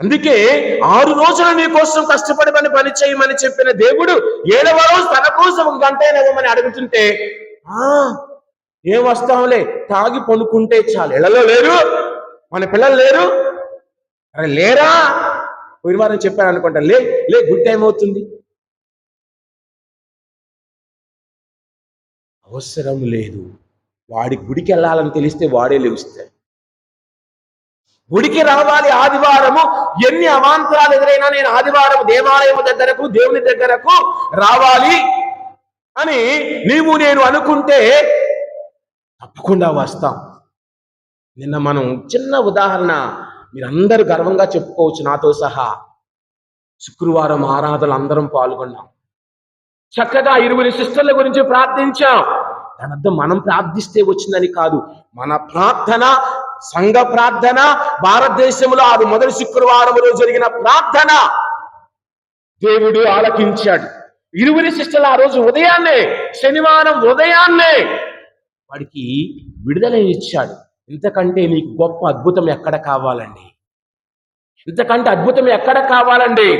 అందుకే ఆరు రోజులు నీ కోసం కష్టపడమని పని చేయమని చెప్పిన దేవుడు ఏడవ రోజు తన కోసం ఒక గంట ఇవ్వమని అడుగుతుంటే ఆ ఏం వస్తాంలే తాగి పనుకుంటే చాలు. ఇళ్ళలో లేరు మన పిల్లలు లేరు. అరే లేరా? పోయిన వారం చెప్పాను అనుకుంటా లే లే గుడ్ టైం అవుతుంది. అవసరం లేదు. వాడి గుడికి వెళ్ళాలని తెలిస్తే వాడే లేస్తాడు. గుడికి రావాలి ఆదివారము. ఎన్ని అవాంతరాలు ఎదురైనా నేను ఆదివారం దేవాలయం దగ్గరకు దేవుని దగ్గరకు రావాలి అని నీవు నేను అనుకుంటే తప్పకుండా వస్తాం. నిన్న మనం చిన్న ఉదాహరణ మీరందరూ గర్వంగా చెప్పుకోవచ్చు నాతో సహా. శుక్రవారం ఆరాధనలు అందరం పాల్గొన్నాం. చక్కగా ఇరువురి సిస్టర్ల గురించి ప్రార్థించాం. దాని అర్థం మనం ప్రార్థిస్తే వచ్చిందని కాదు. మన ప్రార్థన సంఘ ప్రార్థన భారతదేశంలో అది మొదటి శుక్రవారంలో జరిగిన ప్రార్థన దేవుడు ఆలకించాడు. ఇరువురి శిష్యులు ఆ రోజు ఉదయాన్నే శనివారం ఉదయాన్నే వాడికి విడుదల ఇచ్చాడు ఇంతకంటే నీకు గొప్ప అద్భుతం ఎక్కడ కావాలండి? ఇంతకంటే అద్భుతం ఎక్కడ కావాలండి?